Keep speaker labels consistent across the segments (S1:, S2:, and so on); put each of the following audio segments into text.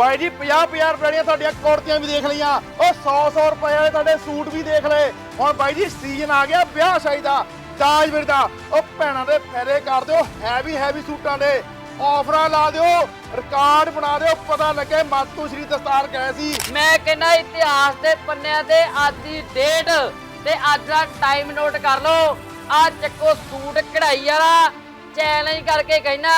S1: ਬਾਈ ਜੀ 50 50 ਰੁਪਏ ਵਾਲੀਆਂ ਤੁਹਾਡੀਆਂ ਕੁੜਤੀਆਂ ਵੀ ਦੇਖ ਲਈਆਂ। ਉਹ 100 100 ਰੁਪਏ ਵਾਲੇ ਤੁਹਾਡੇ ਸੂਟ ਵੀ ਦੇਖ ਲਏ। ਹੁਣ ਬਾਈ ਜੀ ਸੀਜ਼ਨ ਆ ਗਿਆ ਵਿਆਹ ਸ਼ਾਦੀ ਦਾ ਦਾਜ ਵੀਰ ਉਹ ਭੈਣਾਂ ਦੇ ਫੇਰੇ ਕਰ ਦਿਓ ਹੈਵੀ ਹੈਵੀ ਸੂਟਾਂ ਦੇ। ਆਫਰਾਂ ਲਾ ਦਿਓ ਰਿਕਾਰਡ ਬਣਾ ਦਿਓ, ਪਤਾ ਲੱਗੇ ਮਾਤੂ ਸ਼੍ਰੀ ਦਸਤਾਰ ਗਏ ਸੀ।
S2: ਮੈਂ ਕਹਿੰਦਾ ਇਤਿਹਾਸ ਦੇ ਪੰਨਿਆਂ ਤੇ ਅੱਜ ਦੀ ਡੇਟ ਤੇ ਅੱਜ ਦਾ ਟਾਈਮ ਨੋਟ ਕਰ ਲਓ। ਆ ਚੱਕੋ ਸੂਟ ਕਢਾਈ ਵਾਲਾ ਚੈਲੰਜ ਕਰਕੇ ਕਹਿੰਦਾ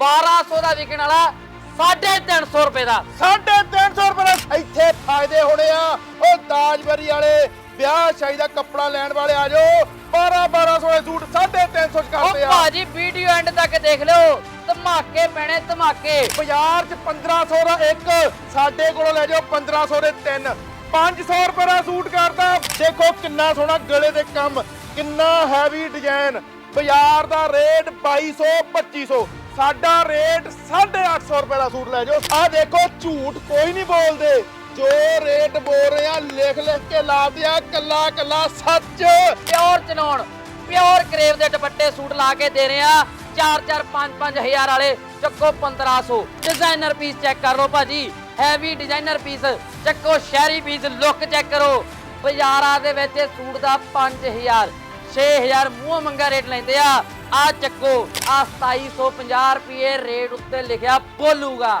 S2: 1200 ਦਾ ਵਿਕਣ ਵਾਲਾ। 350 ਰੁਪਏ ਦਾ।
S1: 350 ਰੁਪਏ ਦਾ। ਇੱਥੇ ਫਾਇਦੇ ਹੋਣੇ ਆ। ਉਹ ਦਾਜਬਰੀ ਵਾਲੇ ਵਿਆਹ ਸ਼ਾਦੀ ਦਾ ਕੱਪੜਾ ਲੈਣ ਵਾਲੇ ਆ ਜਾਓ। 12 1200 ਦੇ ਸੂਟ 350 ਚ
S2: ਉਹ
S1: ਕਰਦੇ ਆ।
S2: ਭਾਜੀ ਵੀਡੀਓ ਐਂਡ ਤੱਕ ਦੇਖ ਲਿਓ। ਧਮਾਕੇ ਪੈਣੇ ਧਮਾਕੇ।
S1: ਬਾਜ਼ਾਰ 'ਚ 1500 ਦਾ ਇੱਕ ਸਾਡੇ ਕੋਲੋਂ ਲੈ ਜਾਓ 1500 ਦੇ ਤਿੰਨ। 500 ਰੁਪਏ ਦਾ ਸੂਟ ਕਰਦਾ ਦੇਖੋ ਕਿੰਨਾ ਸੋਹਣਾ ਗਲੇ ਦੇ ਕੰਮ ਕਿੰਨਾ ਹੈਵੀ ਡਿਜ਼ਾਈਨ ਬਾਜ਼ਾਰ ਦਾ ਰੇਟ 2200 2500 ਸਾਡਾ ਰੇਟ 850 ਰੁਪਏ ਦਾ ਸੂਟ ਲੈ ਜਾਓ। ਆਹ ਦੇਖੋ, ਝੂਠ ਕੋਈ ਨਹੀਂ ਬੋਲਦੇ। ਜੋ ਰੇਟ ਬੋਲ ਰਹੇ ਆ ਲਿਖ ਲਿਖ ਕੇ ਲਾ ਦਿਆ, ਕੱਲਾ ਕੱਲਾ ਸੱਚ।
S2: ਪਿਓਰ ਚਨੌਣ, ਪਿਓਰ ਕਰੇਵ ਦੇ ਦੁਪੱਟੇ ਸੂਟ ਲਾ ਕੇ ਦੇ ਰਹੇ ਆ। 4 4 5 5 ਹਜ਼ਾਰ ਵਾਲੇ, ਚੱਕੋ 1500 ਡਿਜ਼ਾਈਨਰ ਪੀਸ ਚੈੱਕ ਕਰ ਲਓ ਭਾਜੀ। ਹੈਵੀ ਡਿਜ਼ਾਈਨਰ ਪੀਸ ਚੱਕੋ ਸ਼ਹਿਰੀ ਪੀਸ ਲੁੱਕ ਚੈੱਕ ਕਰੋ। ਬਾਜ਼ਾਰਾਂ ਦੇ ਵਿੱਚ ਸੂਟ ਦਾ 5000 6000 ਮੂੰਹ ਮੰਗਾ ਰੇਟ ਲੈਂਦੇ ਆ। ਆ ਚੱਕੋ ਆ 2750 ਰੁਪਏ ਰੇਟ ਉੱਤੇ ਲਿਖਿਆ ਬੋਲੂਗਾ।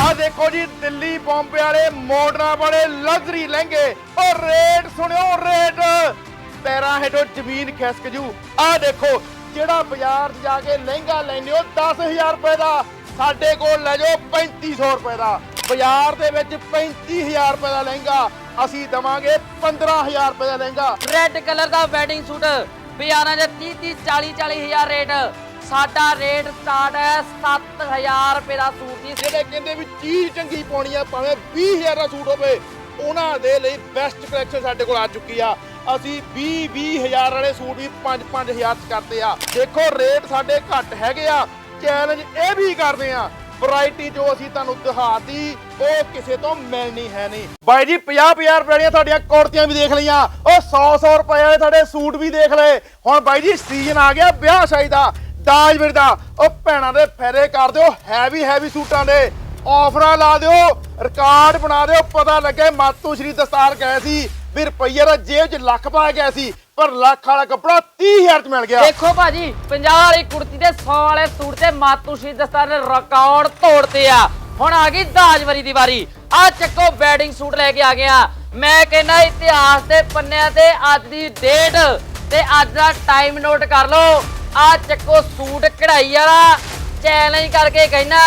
S1: ਆ ਦੇਖੋ ਜੀ ਦਿੱਲੀ ਬੰਬੇ ਵਾਲੇ ਮੋਡਰਾਂ ਵਾਲੇ ਲਗਜ਼ਰੀ ਲਹਿੰਗੇ। ਉਹ ਰੇਟ ਸੁਣਿਓ ਰੇਟ। ਪੈਰਾਂ ਹੇਠੋਂ ਜ਼ਮੀਨ ਖਿਸਕ ਜੂ। ਆ ਦੇਖੋ ਜਿਹੜਾ ਬਾਜ਼ਾਰ 'ਚ ਜਾ ਕੇ ਲਹਿੰਗਾ ਲੈਂਦੇ ਹੋ 10000 ਰੁਪਏ ਦਾ। ਸਾਡੇ ਕੋਲ ਲੈ ਜਾਓ 3500 ਰੁਪਏ ਦਾ। ਬਾਜ਼ਾਰ ਦੇ ਵਿੱਚ 35000 ਰੁਪਏ ਦਾ ਲਹਿੰਗਾ। ਅਸੀਂ ਦਵਾਂਗੇ 15000 ਰੁਪਏ ਦਾ ਲਹਿੰਗਾ।
S2: ਰੈੱਡ ਕਲਰ ਦਾ ਵੈਡਿੰਗ ਸੂਟ ਬਾਜ਼ਾਰਾਂ 'ਚ 30 30 40 40 ਹਜ਼ਾਰ ਰੇਟ। ਸਾਡਾ ਰੇਟ ਸਟਾਰਟ ਹੈ 7000 ਰੁਪਏ ਦਾ ਸੂਟ ਜੀ।
S1: ਜਿਹੜੇ ਕਹਿੰਦੇ ਵੀ ਚੀਜ਼ ਚੰਗੀ ਪਾਉਣੀ ਆ, ਭਾਵੇਂ 20000 ਦਾ ਸੂਟ ਹੋਵੇ, ਉਹਨਾਂ ਦੇ ਲਈ ਬੈਸਟ ਕਲੈਕਸ਼ਨ ਸਾਡੇ ਕੋਲ ਆ ਚੁੱਕੀ ਆ। ਅਸੀਂ 20 20000 ਵਾਲੇ ਸੂਟ ਵੀ 5 5000 ਚ ਕਰਦੇ ਆ। ਦੇਖੋ, ਰੇਟ ਸਾਡੇ ਘੱਟ ਹੈਗੇ ਆ। ਚੈਲੰਜ ਇਹ ਵੀ ਕਰਦੇ ਆ ਵੈਰਾਈਟੀ ਜੋ ਅਸੀਂ ਤੁਹਾਨੂੰ ਦਿਖਾਤੀ, ਉਹ ਕਿਸੇ ਤੋਂ ਮਿਲਣੀ ਹੈ ਨਹੀਂ। ਬਾਈ ਜੀ 50 50 ਰੁਪਏ ਵਾਲੀਆਂ ਤੁਹਾਡੀਆਂ ਕੁੜਤੀਆਂ ਵੀ ਦੇਖ ਲਈਆਂ। ਉਹ 100 100 ਰੁਪਏ ਵਾਲੇ ਤੁਹਾਡੇ ਸੂਟ ਵੀ ਦੇਖ ਲਏ। ਹੁਣ ਬਾਈ ਜੀ ਸੀਜ਼ਨ ਆ ਗਿਆ ਵਿਆਹ ਸ਼ਾਦੀ ਦਾ ਦਾਜ ਵੀਰ ਦਾ। ਉਹ ਭੈਣਾਂ ਦੇ ਫੇਰੇ ਕਰ ਦਿਓ ਹੈਵੀ ਹੈਵੀ ਸੂਟਾਂ ਦੇ। ਆਫਰਾਂ ਲਾ ਦਿਓ ਰਿਕਾਰਡ ਬਣਾ ਦਿਓ, ਪਤਾ ਲੱਗੇ, ਮਾਤੂ ਸ਼੍ਰੀ ਦਸਤਾਰ ਗਏ ਸੀ। ਵੀ ਰੁਪਈਏ ਦਾ ਜੇਬ 'ਚ ਲੱਖ ਪਾ ਗਿਆ ਸੀ, ਪਰ ਲੱਖ ਵਾਲਾ ਕੱਪੜਾ 30000 'ਚ ਮਿਲ ਗਿਆ।
S2: ਦੇਖੋ ਭਾਜੀ 50 ਵਾਲੀ ਕੁੜਤੀ ਤੇ 100 ਵਾਲੇ ਸੂਟ ਤੇ ਮਾਤੂਸ਼ੀ ਦਸਤਾਰ ਨੇ ਰਿਕਾਰਡ ਤੋੜਤੇ ਆ। ਹੁਣ ਆ ਗਈ ਦਾਜਵਰੀ ਦੀ ਵਾਰੀ। ਆ ਚੱਕੋ ਵੈਡਿੰਗ ਸੂਟ ਲੈ ਕੇ ਆ ਗਿਆ ਮੈਂ ਕਹਿੰਦਾ ਇਤਿਹਾਸ ਦੇ ਪੰਨਿਆਂ ਤੇ ਅੱਜ ਦੀ ਡੇਟ ਤੇ ਅੱਜ ਦਾ ਟਾਈਮ ਨੋਟ ਕਰ ਲਓ। ਆ ਚੱਕੋ ਸੂਟ ਕਢਾਈ ਵਾਲਾ। ਚੈਲੰਜ ਕਰਕੇ ਕਹਿੰਦਾ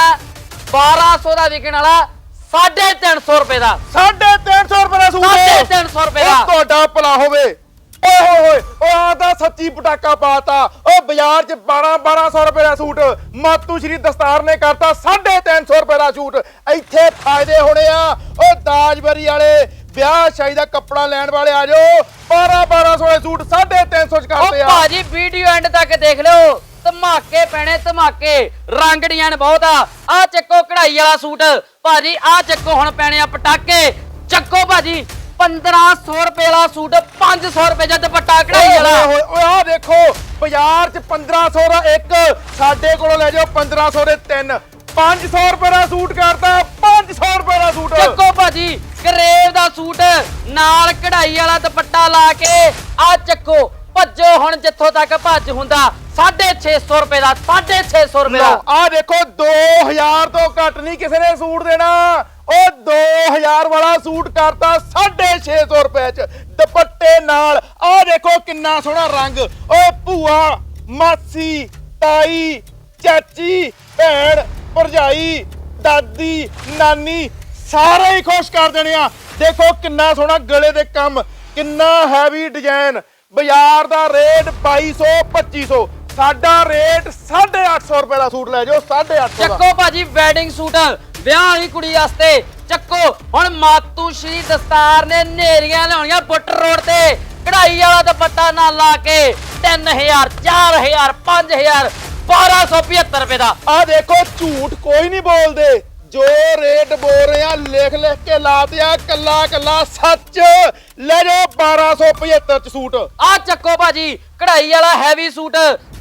S2: 1200 ਦਾ ਵਿਕਣ ਵਾਲਾ। 350 ਰੁਪਏ ਦਾ।
S1: 350 ਰੁਪਏ ਦਾ ਸੂਟ।
S2: 350 ਰੁਪਏ ਦਾ।
S1: ਉਹ ਤੁਹਾਡਾ ਭਲਾ ਹੋਵੇ। ਓਏ ਹੋਏ ਹੋਏ ਉਹ ਆ ਤਾਂ ਸੱਚੀ ਪਟਾਕਾ ਪਾਤਾ। ਉਹ ਬਾਜ਼ਾਰ 'ਚ 12 1200 ਰੁਪਏ ਦਾ ਸੂਟ। ਮਾਤੂ ਸ਼੍ਰੀ ਦਸਤਾਰ ਨੇ ਕਰਤਾ 350 ਰੁਪਏ ਦਾ ਸੂਟ। ਇੱਥੇ ਫਾਇਦੇ ਹੋਣੇ ਆ। ਉਹ ਦਾਜਬਰੀ ਵਾਲੇ ਵਿਆਹ ਸ਼ਾਦੀ ਦਾ ਕੱਪੜਾ ਲੈਣ ਵਾਲੇ ਆ ਜਾਓ। 12 1200 ਦੇ ਸੂਟ 350 ਚ
S2: ਉਹ
S1: ਕਰਦੇ ਆ।
S2: ਭਾਜੀ ਵੀਡੀਓ ਐਂਡ ਤੱਕ ਦੇਖ ਲਿਓ। ਧਮਾਕੇ ਪੈਣੇ ਧਮਾਕੇ ਰੰਗ ਡਿਜ਼ਾਈਨ ਬਹੁਤ ਆ। ਆ ਚੱਕੋ ਕਢਾਈ ਵਾਲਾ ਸੂਟ। ਭਾਜੀ ਆ ਚੱਕੋ ਹੁਣ ਪੈਣੇ ਆ ਪਟਾਕੇ। ਚੱਕੋ ਭਾਜੀ 1500 ਰੁਪਏ ਵਾਲਾ ਸੂਟ 500 ਰੁਪਏ ਦਾ ਦੁਪੱਟਾ ਕਢਾਈ
S1: ਓਏ
S2: ਵਾਲਾ।
S1: ਹੋਏ ਓਏ ਆ ਦੇਖੋ ਬਾਜ਼ਾਰ 'ਚ 1500 ਦਾ ਇੱਕ ਸਾਡੇ ਕੋਲੋਂ ਲੈ ਜਾਓ 1500 ਦੇ ਤਿੰਨ। 500 ਰੁਪਏ ਦਾ ਸੂਟ ਕਰਦਾ 500 ਰੁਪਏ ਦਾ ਸੂਟ।
S2: ਚੱਕੋ ਭਾਜੀ ਕਰੇਵ ਦਾ ਸੂਟ ਨਾਲ ਕਢਾਈ ਵਾਲਾ ਦੁਪੱਟਾ ਲਾ ਕੇ ਆ ਚੱਕੋ ਭੱਜੋ ਹੁਣ ਜਿੱਥੋਂ ਤੱਕ ਭੱਜ ਹੁੰਦਾ 650 ਰੁਪਏ ਦਾ 650 ਰੁਪਏ ਦਾ।
S1: ਆ ਦੇਖੋ 2000 ਤੋਂ ਘੱਟ ਨਹੀਂ ਕਿਸੇ ਨੇ ਸੂਟ ਦੇਣਾ। ਉਹ 2000 ਵਾਲਾ ਸੂਟ ਕਰਤਾ 650 ਰੁਪਏ ਚ। ਦੁਪੱਟੇ ਨਾਲ ਆ ਦੇਖੋ ਕਿੰਨਾ ਸੋਹਣਾ ਰੰਗ। ਓਏ ਭੂਆ, ਮਾਸੀ, ਤਾਈ, ਚਾਚੀ, ਭੈਣ, ਭਰਜਾਈ, ਦਾਦੀ, ਨਾਨੀ, ਸਾਰੇ ਹੀ ਖੁਸ਼ ਕਰ ਦੇਣੇ ਆ। ਦੇਖੋ ਕਿੰਨਾ ਸੋਹਣਾ ਗਲੇ ਦੇ ਕੰਮ, ਕਿੰਨਾ ਹੈਵੀ ਡਿਜ਼ਾਈਨ ਬਾਜ਼ਾਰ ਦਾ ਰੇਟ 2200 2500 ਸਾਡਾ ਰੇਟ 850 ਰੁਪਏ ਦਾ ਸੂਟ ਲੈ ਜਾਓ 850 ਦਾ।
S2: ਚੱਕੋ ਭਾਜੀ ਵੈਡਿੰਗ ਸੂਟ ਵਿਆਹ ਵਾਲੀ ਕੁੜੀ ਵਾਸਤੇ। ਚੱਕੋ ਹੁਣ ਮਾਤੂ ਸ਼੍ਰੀ ਦਸਤਾਰ ਨੇ ਨੇਰੀਆਂ ਲਿਆਉਣੀਆਂ ਬੁੱਟ ਰੋਡ ਤੇ। ਕਢਾਈ ਵਾਲਾ ਦੁਪੱਟਾ ਨਾਲ ਲਾ ਕੇ 3000 4000 5000 1275 ਰੁਪਏ ਦਾ।
S1: ਆ ਦੇਖੋ ਝੂਠ ਕੋਈ ਨਹੀਂ ਬੋਲਦੇ। ਜੋ ਰੇਟ ਬੋਲ ਰਹੇ, ਲਿਖ ਲਿਖ ਕੇ ਲਾ ਦਿਆ, ਕੱਲਾ ਕੱਲਾ ਸੱਚ। ਲੈ ਜਾਓ 1275 ਚ ਸੂਟ।
S2: ਆ ਚੱਕੋ ਭਾਜੀ, ਕਢਾਈ ਵਾਲਾ ਹੈਵੀ ਸੂਟ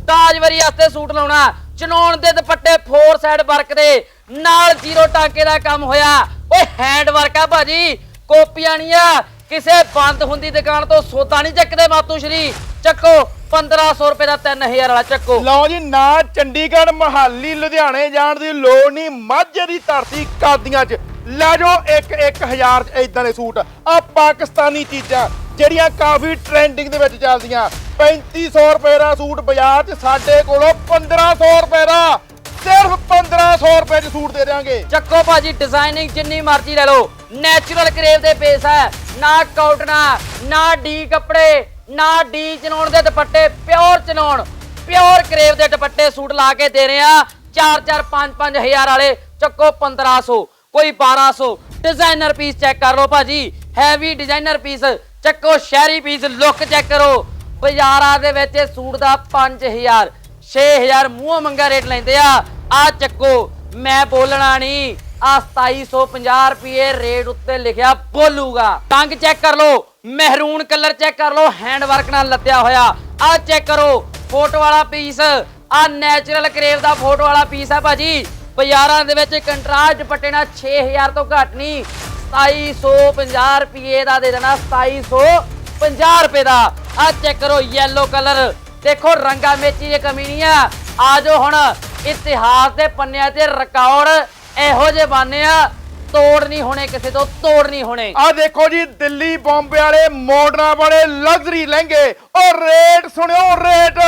S2: ਤਾਜਵਰੀ ਵਾਸਤੇ ਸੂਟ ਲਾਉਣਾ। ਚਨੌਣ ਦੇ ਦੁਪੱਟੇ ਫੋਰ ਸਾਈਡ ਵਰਕ ਦੇ, ਨਾਲ ਜ਼ੀਰੋ ਟਾਂਕੇ ਦਾ ਕੰਮ ਹੋਇਆ। ਓਏ ਹੈਂਡ ਵਰਕ ਆ ਭਾਜੀ, ਕੋਪੀਆਂ ਨਹੀਂ ਆ ਕਿਸੇ ਬੰਦ ਹੁੰਦੀ ਦੁਕਾਨ ਤੋਂ ਸੌਦਾ ਨਹੀਂ ਚੱਕਦੇ ਮਾਤੂ ਸ਼੍ਰੀ। ਚੱਕੋ 1500 ਰੁਪਏ ਦਾ 3000 ਵਾਲਾ ਚੱਕੋ।
S1: ਲਓ ਜੀ ਨਾ ਚੰਡੀਗੜ੍ਹ ਮਹਾਲੀ ਲੁਧਿਆਣੇ ਜਾਣ ਦੀ ਲੋੜ ਨਹੀਂ ਮਾਝੇ ਦੀ ਧਰਤੀ ਕਾਦੀਆਂ 'ਚ। ਲੈ ਜਾਓ 1 1000 'ਚ ਇਦਾਂ ਦੇ ਸੂਟ। ਆ ਪਾਕਿਸਤਾਨੀ ਚੀਜ਼ਾਂ ਜਿਹੜੀਆਂ ਕਾਫੀ ਟ੍ਰੈਂਡਿੰਗ ਦੇ ਵਿੱਚ ਚੱਲਦੀਆਂ। 3500 ਰੁਪਏ ਦਾ ਸੂਟ ਬਾਜ਼ਾਰ 'ਚ ਸਾਡੇ ਕੋਲੋਂ 1500 ਰੁਪਏ ਦਾ। ਸਿਰਫ 1500 ਰੁਪਏ 'ਚ ਸੂਟ ਦੇ ਦਿਆਂਗੇ।
S2: ਚੱਕੋ ਭਾਜੀ ਡਿਜ਼ਾਈਨਿੰਗ ਜਿੰਨੀ ਮਰਜ਼ੀ ਲੈ ਲਓ। ਨੈਚੁਰਲ ਕਰੇਵ ਦੇ ਪੇਸ ਹੈ। ਨਾ ਕਾਟਨਾ ਨਾ ਡੀ ਕੱਪੜੇ, ਨਾ ਡੀ ਚਨਾਉਣ ਦੇ ਦੁਪੱਟੇ, ਪਿਓਰ ਚਨਾਉਣ ਪਿਓਰ ਕਰੇਵ ਦੇ ਦੁਪੱਟੇ ਸੂਟ ਲਾ ਕੇ ਦੇ ਰਹੇ ਆ। 4 4 5 5000 ਵਾਲੇ, ਚੱਕੋ 1500 ਕੋਈ 1200 ਡਿਜ਼ਾਈਨਰ ਪੀਸ ਚੈੱਕ ਕਰ ਲਓ ਭਾਜੀ ਹੈਵੀ ਡਿਜ਼ਾਈਨਰ ਪੀਸ ਚੱਕੋ ਸ਼ਹਿਰੀ ਪੀਸ ਲੁੱਕ ਚੈੱਕ ਕਰੋ। ਬਾਜ਼ਾਰਾਂ ਦੇ ਵਿੱਚ ਸੂਟ ਦਾ 5000 6000 ਮੂੰਹ ਮੰਗਾ ਰੇਟ ਲੈਂਦੇ ਆ। ਆ ਚੱਕੋ, ਮੈਂ ਬੋਲਣਾ ਨਹੀਂ। ਆ 2750 ਰੁਪਏ ਰੇਟ ਉੱਤੇ ਲਿਖਿਆ ਬੋਲੂਗਾ। ਟੰਗ ਚੈੱਕ ਕਰ ਲਓ ਮਹਿਰੂਨ ਕਲਰ ਚੈੱਕ ਕਰ ਲਓ ਹੈਂਡ ਵਰਕ ਨਾਲ ਲੱਦਿਆ ਹੋਇਆ। ਆ ਚੈੱਕ ਕਰੋ ਫੋਟੋ ਵਾਲਾ ਪੀਸ ਆ ਨੈਚੁਰਲ ਕਰੇਵ ਦਾ ਫੋਟੋ ਵਾਲਾ ਪੀਸ ਆ ਭਾਜੀ। ਬਾਜ਼ਾਰਾਂ ਦੇ ਵਿੱਚ ਕੰਟਰਾਸਟ ਦੁਪੱਟੇ ਨਾਲ 6000 ਤੋਂ ਘੱਟ ਨਹੀਂ। 2750 ਰੁਪਏ ਦਾ ਦੇ ਦੇਣਾ 2750 ਰੁਪਏ ਦਾ। ਆ ਚੈੱਕ ਕਰੋ ਯੈਲੋ ਕਲਰ ਦੇਖੋ, ਰੰਗਾ ਮੇਚੀ ਦੀ ਕਮੀ ਨਹੀਂ ਆ। ਆਜੋ ਹੁਣ, ਇਤਿਹਾਸ ਦੇ ਪੰਨਿਆਂ ਤੇ ਰਿਕਾਰਡ ਇਹੋ ਜੇ ਬਾਨੇ ਆ, ਤੋੜ ਨਹੀਂ ਹੋਣੇ ਕਿਸੇ ਤੋਂ, ਤੋੜ ਨਹੀਂ ਹੋਣੇ।
S1: ਆ ਦੇਖੋ ਜੀ, ਦਿੱਲੀ ਬੰਬੇ ਵਾਲੇ ਮਾਡਰਾਂ ਵਾਲੇ ਲਗਜ਼ਰੀ ਲਹਿੰਗੇ। ਉਹ ਰੇਟ ਸੁਣਿਓ, ਰੇਟ।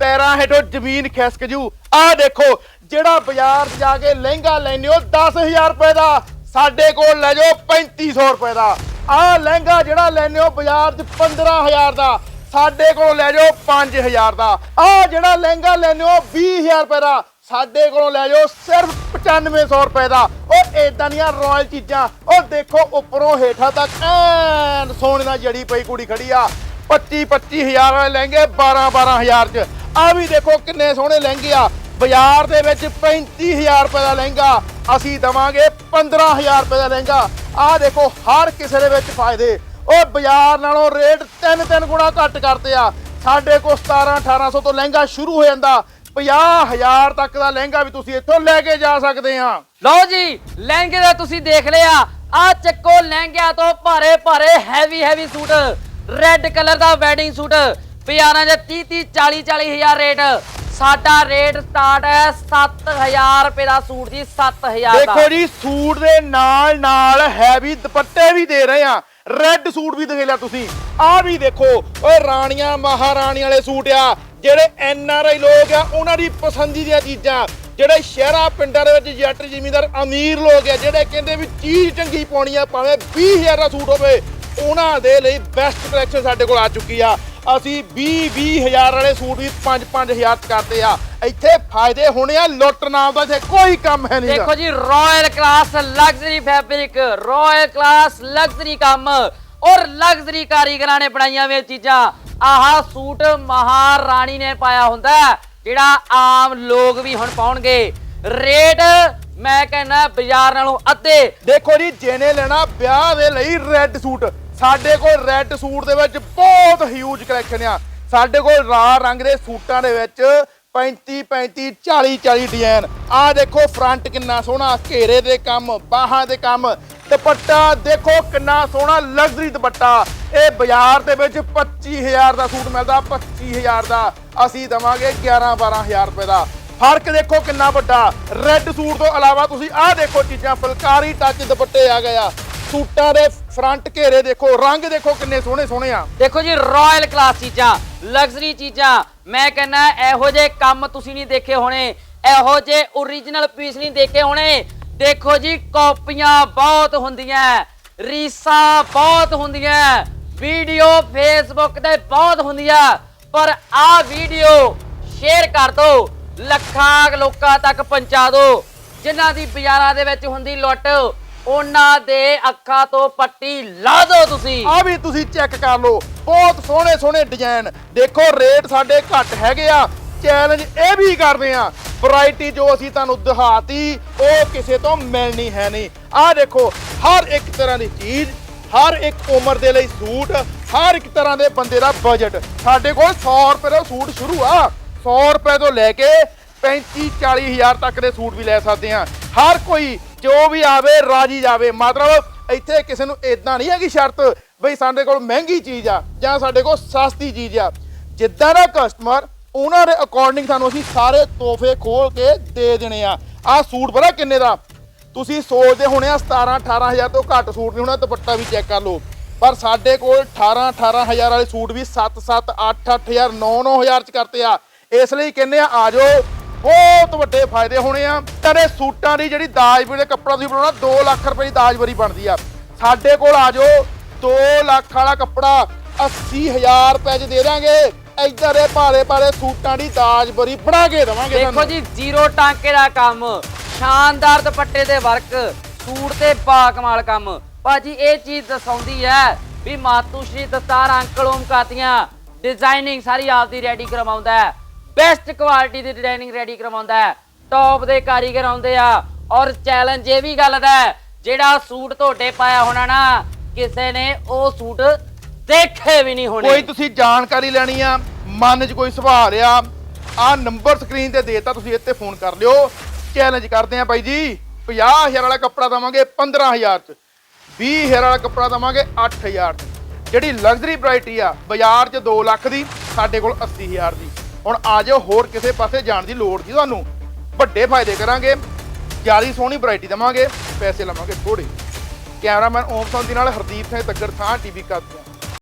S1: ਪੈਰਾਂ ਹੇਠੋਂ ਜ਼ਮੀਨ ਖਿਸਕ ਜੂ। ਆ ਦੇਖੋ, ਜਿਹੜਾ ਬਾਜ਼ਾਰ 'ਚ ਜਾ ਕੇ ਲਹਿੰਗਾ ਲੈਨੇ ਹੋ 10000 ਰੁਪਏ ਦਾ। ਸਾਡੇ ਕੋਲ ਲੈ ਜਾਓ 3500 ਰੁਪਏ ਦਾ। ਆ ਲਹਿੰਗਾ ਜਿਹੜਾ ਲੈਨੇ ਹੋ, ਬਾਜ਼ਾਰ 'ਚ 15000 ਦਾ। ਸਾਡੇ ਕੋਲ ਲੈ ਜਾਓ 5000 ਦਾ। ਆ ਜਿਹੜਾ ਲਹਿੰਗਾ ਲੈਨੇ ਹੋ 20000 ਰੁਪਏ ਦਾ। ਸਾਡੇ ਕੋਲੋਂ ਲੈ ਜਾਓ ਸਿਰਫ 9500 ਰੁਪਏ ਦਾ। ਉਹ ਏਦਾਂ ਦੀਆਂ ਰਾਇਲ ਚੀਜ਼ਾਂ, ਉਹ ਦੇਖੋ ਉੱਪਰੋਂ ਹੇਠਾਂ ਤੱਕ ਐਨ ਸੋਨੇ ਨਾਲ ਜੜੀ ਪਈ ਕੁੜੀ ਖੜੀ ਆ। 25 25000 ਵਾਲੇ ਲਹਿੰਗੇ 12 12000 ਚ। ਆ ਵੀ ਦੇਖੋ ਕਿੰਨੇ ਸੋਹਣੇ ਲਹਿੰਗੇ ਆ। ਬਾਜ਼ਾਰ ਦੇ ਵਿੱਚ 35000 ਰੁਪਏ ਦਾ ਲਹਿੰਗਾ, ਅਸੀਂ ਦਵਾਂਗੇ 15000 ਰੁਪਏ ਦਾ ਲਹਿੰਗਾ। ਆ ਦੇਖੋ ਹਰ ਕਿਸੇ ਦੇ ਵਿੱਚ ਫਾਇਦੇ। ਉਹ ਬਾਜ਼ਾਰ ਨਾਲੋਂ ਰੇਟ ਤਿੰਨ ਤਿੰਨ ਗੁਣਾ ਘੱਟ ਕਰਤੇ ਆ। ਸਾਡੇ ਕੋਲ 17 1800 ਤੋਂ ਲਹਿੰਗਾ ਸ਼ੁਰੂ ਹੋ ਜਾਂਦਾ। 50000 ਤੱਕ ਦਾ ਲਹਿੰਗਾ ਵੀ ਤੁਸੀਂ ਇੱਥੋਂ ਲੈ ਕੇ ਜਾ ਸਕਦੇ ਆ
S2: ਲਓ ਜੀ ਲਹਿੰਗੇ ਦਾ ਤੁਸੀਂ ਦੇਖ ਲਿਆ। ਆ ਚੱਕੋ ਲਹਿੰਗਿਆਂ ਤੋਂ ਭਾਰੇ ਭਾਰੇ heavy heavy suit. Red colour ਦਾ ਵੈਡਿੰਗ ਸੂਟ। ਪਿਆਰਾਂ ਦੇ 30 30 40 40 ਹਜ਼ਾਰ ਰੇਟ। ਸਾਡਾ ਰੇਟ ਸਟਾਰਟ ਹੈ 7000 ਰੁਪਏ ਦਾ ਸੂਟ ਜੀ 7000 ਦਾ।
S1: ਦੇਖੋ ਜੀ ਸੂਟ ਦੇ ਨਾਲ ਨਾਲ ਹੈਵੀ ਦੁਪੱਟੇ ਵੀ ਦੇ ਰਹੇ ਆ ਰੈੱਡ ਸੂਟ ਵੀ ਦਿਖੇ ਲਿਆ ਤੁਸੀਂ। ਆਹ ਵੀ ਦੇਖੋ ਓਏ ਰਾਣੀਆਂ ਮਹਾਰਾਣੀਆਂ ਵਾਲੇ ਸੂਟ ਆ। ਜਿਹੜੇ ਐਨ ਆਰ ਆਈ ਲੋਕ ਆ, ਉਹਨਾਂ ਦੀ ਪਸੰਦੀ ਚੀਜ਼ਾਂ। ਜਿਹੜੇ ਸ਼ਹਿਰਾਂ, ਪਿੰਡਾਂ ਦੇ ਵਿੱਚ ਜੱਟ ਜ਼ਿਮੀਂਦਾਰ ਅਮੀਰ ਲੋਕ ਆ, ਜਿਹੜੇ ਕਹਿੰਦੇ ਵੀ ਚੀਜ਼ ਚੰਗੀ ਪਾਉਣੀ ਆ, ਭਾਵੇਂ 20000 ਦਾ ਸੂਟ ਹੋਵੇ, ਉਹਨਾਂ ਦੇ ਲਈ ਬੈਸਟ ਕਲੈਕਸ਼ਨ ਸਾਡੇ ਕੋਲ ਆ ਚੁੱਕੀ ਆ। ਅਸੀਂ 20 20000 ਵਾਲੇ ਸੂਟ ਵੀ 5 5000 ਚ ਕਰਦੇ ਆ। ਇੱਥੇ ਫਾਇਦੇ ਹੋਣੇ ਆ, ਲੁੱਟ ਨਾਮ ਦਾ ਇੱਥੇ ਕੋਈ ਕੰਮ ਹੈ ਨਹੀਂ
S2: ਦੇਖੋ ਜੀ royal class luxury fabric royal class luxury ਕੰਮ ਔਰ ਲਗਜ਼ਰੀ ਕਾਰੀਗਰਾਂ ਨੇ ਬਣਾਈਆਂ ਵੇ ਚੀਜ਼ਾਂ। ਆਹ ਸੂਟ ਮਹਾਰਾਣੀ ਨੇ ਪਾਇਆ ਹੁੰਦਾ ਜਿਹੜਾ ਆਮ ਲੋਕ ਵੀ ਹੁਣ ਪਾਉਣਗੇ। ਰੇਟ ਮੈਂ ਕਹਿੰਦਾ ਬਾਜ਼ਾਰ ਨਾਲੋਂ ਅੱਧੇ।
S1: ਦੇਖੋ ਜੀ, ਜਿਹਨੇ ਲੈਣਾ ਵਿਆਹ ਦੇ ਲਈ ਰੈੱਡ ਸੂਟ ਸਾਡੇ ਕੋਲ ਰੈੱਡ ਸੂਟ ਦੇ ਵਿੱਚ ਬਹੁਤ ਹਿਊਜ ਕਲੈਕਸ਼ਨ ਆ। ਸਾਡੇ ਕੋਲ ਰਾਹ ਰੰਗ ਦੇ ਸੂਟਾਂ ਦੇ ਵਿੱਚ 35 35 40 40 ਡਿਜ਼ਾਈਨ ਆਹ ਦੇਖੋ ਫਰੰਟ ਕਿੰਨਾ ਸੋਹਣਾ, ਘੇਰੇ ਦੇ ਕੰਮ, ਬਾਹਾਂ ਦੇ ਕੰਮ। ਦੁਪੱਟਾ ਦੇਖੋ ਕਿੰਨਾ ਸੋਹਣਾ ਲਗਜ਼ਰੀ ਦੁਪੱਟਾ। ਇਹ ਬਾਜ਼ਾਰ ਦੇ ਵਿੱਚ 25000 ਦਾ ਸੂਟ ਮਿਲਦਾ 25000 ਦਾ। ਅਸੀਂ ਦਵਾਂਗੇ 11 12000 ਰੁਪਏ ਦਾ। ਫ਼ਰਕ ਦੇਖੋ ਕਿੰਨਾ ਵੱਡਾ। ਰੈੱਡ ਸੂਟ ਤੋਂ ਇਲਾਵਾ ਤੁਸੀਂ ਆਹ ਦੇਖੋ ਚੀਜ਼ਾਂ, ਫੁਲਕਾਰੀ ਟੱਚ ਦੁਪੱਟੇ ਆ ਗਏ ਆ। ਸੂਟਾਂ ਦੇ ਫਰੰਟ ਘੇਰੇ ਦੇਖੋ, ਰੰਗ ਦੇਖੋ ਕਿੰਨੇ ਸੋਹਣੇ ਸੋਹਣੇ ਆ।
S2: ਦੇਖੋ ਜੀ ਰਾਇਲ ਕਲਾਸ ਚੀਜ਼ਾਂ ਲਗਜ਼ਰੀ ਚੀਜ਼ਾਂ। ਮੈਂ ਕਹਿੰਦਾ, ਇਹੋ ਜਿਹੇ ਕੰਮ ਤੁਸੀਂ ਨਹੀਂ ਦੇਖੇ ਹੋਣੇ। ਇਹੋ ਜਿਹੇ ਓਰੀਜਨਲ ਪੀਸ ਨਹੀਂ ਦੇਖੇ ਹੋਣੇ। ਦੇਖੋ ਜੀ, ਕਾਪੀਆਂ ਬਹੁਤ ਹੁੰਦੀਆਂ, ਰੀਸਾਂ ਬਹੁਤ ਹੁੰਦੀਆਂ, ਵੀਡੀਓ ਫੇਸਬੁੱਕ ਤੇ ਬਹੁਤ ਹੁੰਦੀਆਂ, ਪਰ ਆਹ ਵੀਡੀਓ ਸ਼ੇਅਰ ਕਰ ਦਿਓ ਲੱਖਾਂ ਲੋਕਾਂ ਤੱਕ ਪਹੁੰਚਾ ਦਿਓ ਜਿਨ੍ਹਾਂ ਦੀ ਬਾਜ਼ਾਰਾਂ ਦੇ ਵਿੱਚ ਹੁੰਦੀ ਲੁੱਟ, ਉਹਨਾਂ ਦੇ ਅੱਖਾਂ ਤੋਂ ਪੱਟੀ ਲਾ ਦਿਓ ਤੁਸੀਂ।
S1: ਆ ਵੀ ਤੁਸੀਂ ਚੈੱਕ ਕਰ ਲਓ, ਬਹੁਤ ਸੋਹਣੇ ਸੋਹਣੇ ਡਿਜ਼ਾਈਨ ਦੇਖੋ ਰੇਟ ਸਾਡੇ ਘੱਟ ਹੈਗੇ ਆ ਚੈਲੰਜ ਇਹ ਵੀ ਕਰਦੇ ਆ ਵੈਰਾਈਟੀ ਜੋ ਅਸੀਂ ਤੁਹਾਨੂੰ ਦਿਖਾਤੀ, ਉਹ ਕਿਸੇ ਤੋਂ ਮਿਲਣੀ ਹੈ ਨਹੀਂ। ਆਹ ਦੇਖੋ, ਹਰ ਇੱਕ ਤਰ੍ਹਾਂ ਦੀ ਚੀਜ਼, ਹਰ ਇੱਕ ਉਮਰ ਦੇ ਲਈ ਸੂਟ, ਹਰ ਇੱਕ ਤਰ੍ਹਾਂ ਦੇ ਬੰਦੇ ਦਾ ਬਜਟ ਸਾਡੇ ਕੋਲ 100 ਰੁਪਏ ਦਾ ਸੂਟ ਸ਼ੁਰੂ ਆ। 100 ਰੁਪਏ ਤੋਂ ਲੈ ਕੇ 35 40 ਹਜ਼ਾਰ ਤੱਕ ਦੇ ਸੂਟ ਵੀ ਲੈ ਸਕਦੇ ਆ ਹਰ ਕੋਈ ਜੋ ਵੀ ਆਵੇ, ਰਾਜੀ ਜਾਵੇ। ਮਤਲਬ ਇੱਥੇ ਕਿਸੇ ਨੂੰ ਇਦਾਂ ਨਹੀਂ ਹੈਗੀ ਸ਼ਰਤ ਬਈ ਸਾਡੇ ਕੋਲ ਮਹਿੰਗੀ ਚੀਜ਼ ਆ ਜਾਂ ਸਾਡੇ ਕੋਲ ਸਸਤੀ ਚੀਜ਼ ਆ। ਜਿੱਦਾਂ ਦਾ ਕਸਟਮਰ ਉਹਨਾਂ ਦੇ ਅਕੋਰਡਿੰਗ ਸਾਨੂੰ ਅਸੀਂ ਸਾਰੇ ਤੋਹਫੇ ਖੋਲ ਕੇ ਦੇ ਦੇਣੇ ਆ। ਆਹ ਸੂਟ ਬੜਾ ਕਿੰਨੇ ਦਾ? ਤੁਸੀਂ ਸੋਚਦੇ ਹੋਣੇ ਆ 17 18000 ਤੋਂ ਘੱਟ ਸੂਟ ਨਹੀਂ ਹੋਣਾ, ਦੁਪੱਟਾ ਵੀ ਚੈੱਕ ਕਰ ਲਓ। ਪਰ ਸਾਡੇ ਕੋਲ 18 18000 ਵਾਲੇ ਸੂਟ ਵੀ 7 7 8 8000 9 9000 ਚ ਕਰਤੇ ਆ। ਇਸ ਲਈ ਕਹਿੰਦੇ ਆ ਆ ਜਾਓ। ਬਹੁਤ ਵੱਡੇ ਫਾਇਦੇ ਹੋਣੇ ਆ। ਤੇਰੇ ਸੂਟਾਂ ਦੀ ਜਿਹੜੀ ਦਾਜਵਰੀ ਦੇ ਕੱਪੜਾ ਤੁਸੀਂ ਬਣਾਉਣਾ 2 ਲੱਖ ਰੁਪਏ ਦੀ ਦਾਜਵਰੀ ਬਣਦੀ ਆ। ਸਾਡੇ ਕੋਲ ਆ ਜਾਓ। 2 ਲੱਖ ਵਾਲਾ ਕੱਪੜਾ 80000 ਰੁਪਏ ਚ ਦੇ ਦਾਂਗੇ ਇੱਧਰ ਦੇ ਭਾਰੇ ਭਾਰੇ ਸੂਟਾਂ ਦੀ ਦਾਜਵਰੀ ਬਣਾ ਕੇ ਦੇਵਾਂਗੇ
S2: ਦੇਖੋ ਜੀ ਜ਼ੀਰੋ ਟਾਂਕੇ ਦਾ ਕੰਮ ਸ਼ਾਨਦਾਰ ਦੁਪੱਟੇ ਦੇ ਵਰਕ ਸੂਟ ਤੇ ਪਾ ਕਮਾਲ ਕੰਮ। ਭਾਜੀ ਇਹ ਚੀਜ਼ ਦਸਾਉਂਦੀ ਹੈ ਵੀ ਮਾਤੂ ਸ਼੍ਰੀ ਦਸਤਾਰ ਅੰਕਲ ਓਮ ਕਾਤੀਆਂ ਡਿਜ਼ਾਈਨਿੰਗ ਸਾਰੀ ਆਪ ਦੀ ਰੈਡੀ ਕਰਵਾਉਂਦਾ ਹੈ। ਬੈਸਟ ਕੁਆਲਿਟੀ ਦੀ ਡਿਜ਼ਾਈਨਿੰਗ ਰੈਡੀ ਕਰਵਾਉਂਦਾ ਹੈ। ਟੌਪ ਦੇ ਕਾਰੀਗਰ ਆਉਂਦੇ ਆ ਔਰ ਚੈਲੰਜ ਇਹ ਵੀ ਗੱਲ ਦਾ ਜਿਹੜਾ ਸੂਟ ਤੁਹਾਡੇ ਪਾਇਆ ਹੋਣਾ ਨਾ ਕਿਸੇ ਨੇ ਉਹ ਸੂਟ ਦੇਖੇ ਵੀ ਨਹੀਂ ਹੋਣੇ।
S1: ਕੋਈ ਤੁਸੀਂ ਜਾਣਕਾਰੀ ਲੈਣੀ ਆ, ਮਨ 'ਚ ਕੋਈ ਸੁਭਾਅ ਆ ਆ ਨੰਬਰ ਸਕਰੀਨ ਤੇ ਦੇਤਾ ਤੁਸੀਂ ਇੱਥੇ ਫੋਨ ਕਰ ਲਿਓ। ਚੈਲੰਜ ਕਰਦੇ ਆ ਬਾਈ ਜੀ 50000 ਵਾਲਾ ਕੱਪੜਾ ਦਵਾਂਗੇ 15000 ਚ। 20000 ਵਾਲਾ ਕੱਪੜਾ ਦਵਾਂਗੇ 8000 ਚ। ਜਿਹੜੀ ਲਗਜ਼ਰੀ ਵੈਰਾਈਟੀ ਆ, ਬਾਜ਼ਾਰ 'ਚ 2 ਲੱਖ ਦੀ, ਸਾਡੇ ਕੋਲ 80000 ਦੀ। ਹੁਣ ਆ ਜਾਓ ਹੋਰ ਕਿਸੇ ਪਾਸੇ ਜਾਣ ਦੀ ਲੋੜ ਨਹੀਂ ਤੁਹਾਨੂੰ। ਵੱਡੇ ਫਾਇਦੇ ਕਰਾਂਗੇ ਜਿਆਦੀ ਸੋਹਣੀ ਵੈਰਾਈਟੀ ਦਵਾਂਗੇ, ਪੈਸੇ ਲਵਾਂਗੇ ਥੋੜੇ ਕੈਮਰਾਮੈਨ ਓਮ ਸੰਧੀ ਨਾਲ ਹਰਦੀਪ ਸਿੰਘ ਤੱਗੜ ਥਾਂ ਟੀਵੀ ਕਰਦੇ